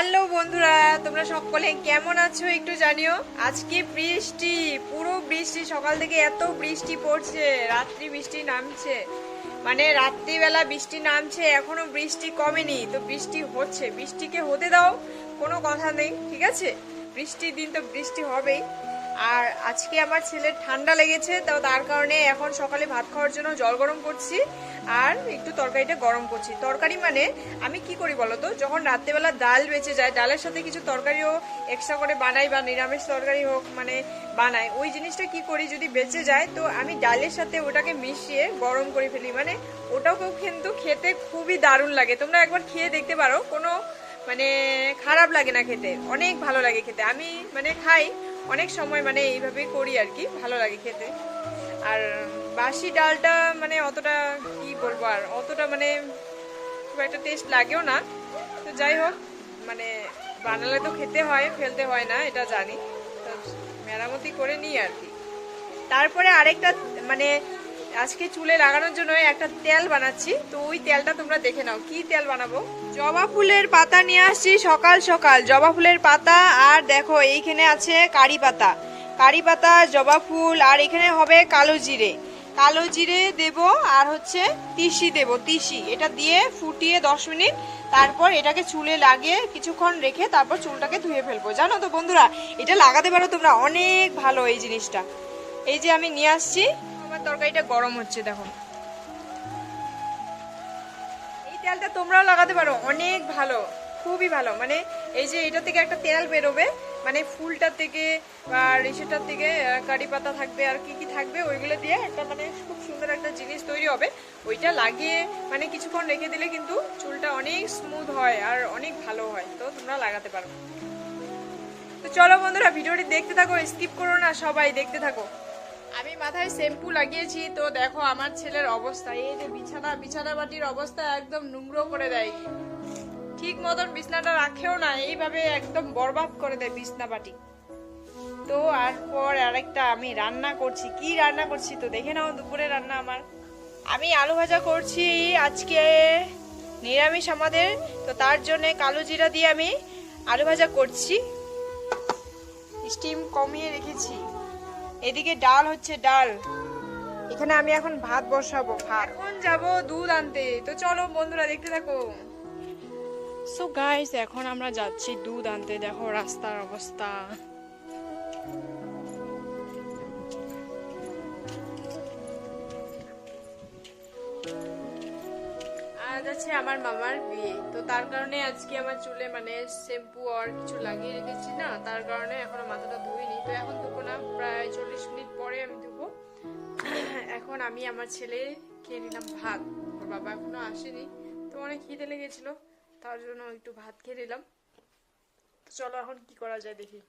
Hello বন্ধুরা, তোমরা সকলে কেমন আছো একটু জানিও? আজকে বৃষ্টি, পুরো বৃষ্টি, সকাল থেকে এত বৃষ্টি পড়ছে, রাত্রি বৃষ্টি নামছে। মানে রাত্রিবেলা বৃষ্টি নামছে, এখনও বৃষ্টি কমেনি, তো বৃষ্টি হচ্ছে। বৃষ্টিকে হতে দাও, কোনো কথা নেই, ঠিক আছে? বৃষ্টির দিন তো বৃষ্টি হবেই। আর আজকে আমার ছেলের ঠান্ডা লেগেছে, তো তার কারণে এখন সকালে ভাত খাওয়ার জন্য জল গরম করছি আর একটু তরকারিটা গরম করছি। তরকারি মানে আমি কি করি বলো তো? যখন রাত্রেবেলা ডাল বেঁচে যায়, ডালের সাথে কিছু তরকারিও এক্সট্রা করে বানাই বা নিরামিষ তরকারি হোক মানে বানাই, ওই জিনিসটা কি করি যদি বেঁচে যায়, তো আমি ডালের সাথে ওটাকে মিশিয়ে গরম করে ফেলি। মানে ওটাকেও কিন্তু খেতে খুবই দারুণ লাগে। তোমরা একবার খেয়ে দেখতে পারো, কোনো মানে খারাপ লাগে না খেতে, অনেক ভালো লাগে খেতে। আমি মানে খাই অনেক সময় মানে এইভাবেই করি আর কি, ভালো লাগে খেতে। আর বাসি ডালটা মানে অতটা কি বলব, আর অতটা মানে খুব একটা টেস্ট লাগেও না। তো যাই হোক মানে বানালে তো খেতে হয়, ফেলতে হয় না, এটা জানি। তো মেরামতি করে নিই আর কি। তারপরে আরেকটা মানে আজকে চুলে লাগানোর জন্য একটা তেল বানাচ্ছি। তো ওই তেলটা তোমরা দেখে নাও, কি তেল বানাবো? জবা ফুলের পাতা নিয়ে আসছি সকাল সকাল। জবা ফুলের পাতা, আর দেখো এইখানে আছে কারি পাতা। কারি পাতা, জবা ফুল, আর এখানে হবে কালো জিরে। কালো জিরে দেব, আর হচ্ছে তিসি দেব, তিসি। এটা দিয়ে ফুটিয়ে দশ মিনিট, তারপর এটাকে চুলে লাগিয়ে কিছুক্ষণ রেখে তারপর চুলটাকে ধুয়ে ফেলব। জানো তো বন্ধুরা, এটা লাগাতে পারো তোমরা, অনেক ভালো এই জিনিসটা। এই যে আমি নিয়ে আসছি আমার তরকারিটা গরম হচ্ছে, দেখো। এই তেলটা তোমরাও লাগাতে পারো, অনেক ভালো, খুবই ভালো। মানে এই যে এটা থেকে একটা তেল বেরোবে মানে ফুলটা থেকে আর ইসেটার থেকে কারি পাতা থাকবে আর কি কি থাকবে, ওইগুলো দিয়ে একটা মানে খুব সুন্দর একটা জিনিস তৈরি হবে। ওইটা লাগিয়ে মানে কিছুক্ষণ রেখে দিলে কিন্তু চুলটা অনেক স্মুথ হয় আর অনেক ভালো হয়। তো তোমরা লাগাতে পারো। তো চলো বন্ধুরা, ভিডিওটি দেখতে থাকো, স্কিপ করো না, সবাই দেখতে থাকো। আমি মাথায় শ্যাম্পু লাগিয়েছি, তো দেখো আমার ছেলের অবস্থা। এই যে বিছানা বিছানা বাটির অবস্থা একদম নোংরো করে দেয়। ঠিক মতন বিছনাটা রাখেও না, এইভাবে একদম বরবাদ করে দেয় বিছনা বাটি তো আর পর আরেকটা আমি রান্না করছি। কি রান্না করছি তো দেখে নাও, দুপুরে রান্না আমার। আমি আলু ভাজা করছি আজকে, নিরামিষ আমাদের। তো তার জন্য কালো জিরা দিয়ে আমি আলু ভাজা করছি। স্টিম কমিয়ে রেখেছি। এদিকে ডাল হচ্ছে ডাল। এখানে আমি এখন ভাত বসাবো ভাত। এখন যাব দুধ আনতে। তো চলো বন্ধুরা দেখতে থাকো। সো গাইস এখন আমরা যাচ্ছি দুধ আনতে। দেখো রাস্তার অবস্থা। আজ আছে আমার মামার বিয়ে। তো তার কারণে আজকে আমার চুলে মানে শ্যাম্পু আর কিছু লাগিয়ে রেখেছি না। তার কারণে এখনও মাথাটা ধুইনি। তো এখন দেবো না, প্রায় চল্লিশ মিনিট পরে আমি দেবো এখন আমি আমার ছেলে খেয়ে নিলাম ভাত। ওর বাবা এখনও আসেনি, তো অনেক খিদে লেগেছিলো, তার জন্য একটু ভাত খেয়ে নিলাম। চলো এখন কি করা যায় দেখি।